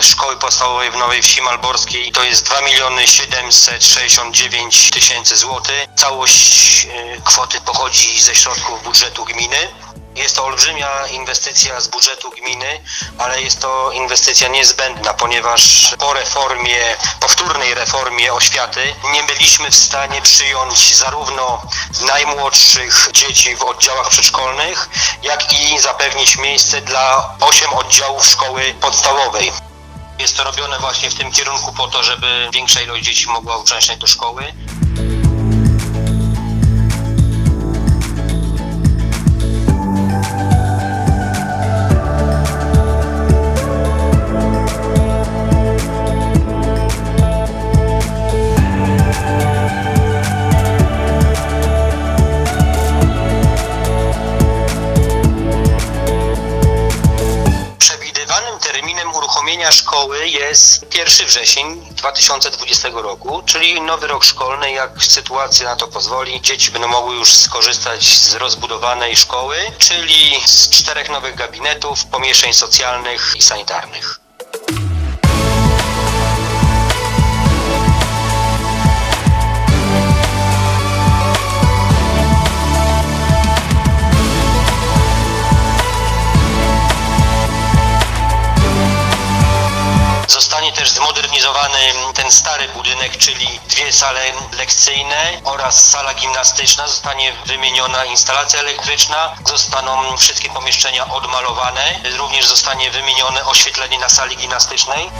szkoły podstawowej w Nowej Wsi Malborskiej to jest 2 miliony 769 tysięcy złotych. Całość e, kwoty pochodzi ze środków budżetu gminy. Jest to olbrzymia inwestycja z budżetu gminy, ale jest to inwestycja niezbędna, ponieważ po reformie, powtórnej reformie oświaty nie byliśmy w stanie przyjąć zarówno najmłodszych dzieci w oddziałach przedszkolnych, jak i zapewnić miejsce dla 8 oddziałów szkoły podstawowej. Jest to robione właśnie w tym kierunku po to, żeby większa ilość dzieci mogła uczęszczać do szkoły. Uruchomienia szkoły jest 1 wrzesień 2020 roku, czyli nowy rok szkolny, jak sytuacja na to pozwoli. Dzieci będą mogły już skorzystać z rozbudowanej szkoły, czyli z czterech nowych gabinetów, pomieszczeń socjalnych i sanitarnych. Zostanie też zmodernizowany ten stary budynek, czyli dwie sale lekcyjne oraz sala gimnastyczna. Zostanie wymieniona instalacja elektryczna, zostaną wszystkie pomieszczenia odmalowane, również zostanie wymienione oświetlenie na sali gimnastycznej.